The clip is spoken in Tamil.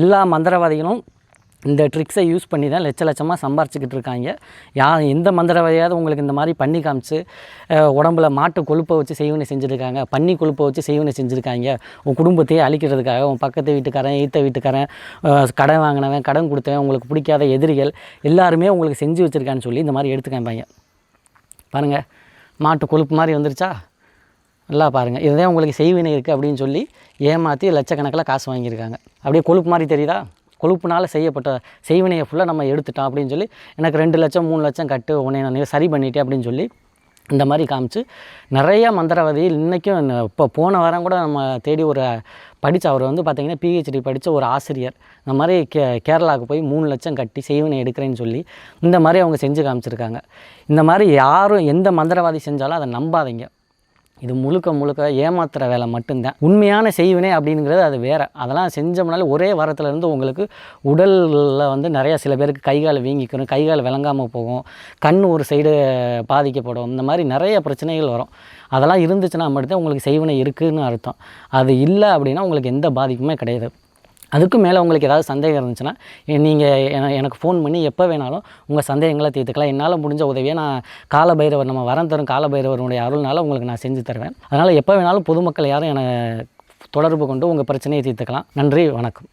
எல்லா மந்திரவாதிகளும் இந்த ட்ரிக்ஸை யூஸ் பண்ணி தான் லட்ச லட்சமாக சம்பாரிச்சிக்கிட்டு இருக்காங்க. யா எந்த மந்திரவாதியாவது உங்களுக்கு இந்த மாதிரி பண்ணி காமிச்சு உடம்புல மாட்டு கொழுப்பை வச்சு செய்வனை செஞ்சுருக்காங்க பன்னி கொழுப்பை வச்சு செய்வனை செஞ்சுருக்காங்க உன் குடும்பத்தையே அழிக்கிறதுக்காக உன் பக்கத்து வீட்டுக்காரன் ஈத்த வீட்டுக்காரன் கடன் வாங்கினவன் கடன் கொடுத்தவன் உங்களுக்கு பிடிக்காத எதிரிகள் எல்லாருமே உங்களுக்கு செஞ்சு வச்சுருக்கான்னு சொல்லி இந்த மாதிரி எடுத்து காமிப்பாங்க. பாருங்கள் மாட்டு கொழுப்பு மாதிரி வந்துருச்சா? நல்லா பாருங்கள் இதுதான் உங்களுக்கு செய்வினை இருக்குது அப்படின்னு சொல்லி ஏமாற்றி லட்சக்கணக்கில் காசு வாங்கியிருக்காங்க. அப்படியே கொழுப்பு மாதிரி தெரியுதா? கொழுப்புனால செய்யப்பட்ட செய்வினையை ஃபுல்லாக நம்ம எடுத்துட்டோம் அப்படின்னு சொல்லி எனக்கு ரெண்டு லட்சம் மூணு லட்சம் கட்டு உன்னை நான் சரி பண்ணிட்டேன் அப்படின்னு சொல்லி இந்த மாதிரி காமிச்சு நிறைய மந்திரவாதி இன்றைக்கும் இப்போ போன வாரம் கூட நம்ம தேடி ஒரு படித்த அவர் வந்து பார்த்திங்கன்னா பிஹெச்டி படித்த ஒரு ஆசிரியர். இந்த மாதிரி கே கேரளாவுக்கு போய் மூணு லட்சம் கட்டி செய்வினை எடுக்கிறேன்னு சொல்லி இந்த மாதிரி அவங்க செஞ்சு காமிச்சிருக்காங்க. இந்த மாதிரி யாரும் எந்த மந்திரவாதி செஞ்சாலும் அதை நம்பாதீங்க. இது முழுக்க முழுக்க ஏமாத்துற வேலை மட்டும்தான். உண்மையான செய்வினை அப்படிங்கிறது அது வேறு. அதெல்லாம் செஞ்சோம்னால ஒரே வாரத்துலேருந்து உங்களுக்கு உடலில் வந்து நிறையா சில பேருக்கு கை கால் வீங்கிக்கணும் கை கால் விளங்காமல் போகும் கண் ஒரு சைடு பாதிக்கப்படும் இந்த மாதிரி நிறைய பிரச்சனைகள் வரும். அதெல்லாம் இருந்துச்சுன்னா மட்டும்தான் உங்களுக்கு செய்வினை இருக்குதுன்னு அர்த்தம். அது இல்லை அப்படின்னா உங்களுக்கு எந்த பாதிப்புமே கிடையாது. அதுக்கும் மேலே உங்களுக்கு ஏதாவது சந்தேகம் இருந்துச்சுன்னா நீங்கள் எனக்கு ஃபோன் பண்ணி எப்போ வேணாலும் உங்கள் சந்தேகங்களை தீர்த்துக்கலாம். என்னால் முடிஞ்ச உதவியை நான் காலபைரவர் நம்ம வரம் தரும் காலபைரவருடைய அருள்னால உங்களுக்கு நான் செஞ்சு தருவேன். அதனால் எப்போ வேணாலும் பொதுமக்கள் யாரும் என்னை தொடர்பு கொண்டு உங்கள் பிரச்சனையை தீர்த்துக்கலாம். நன்றி வணக்கம்.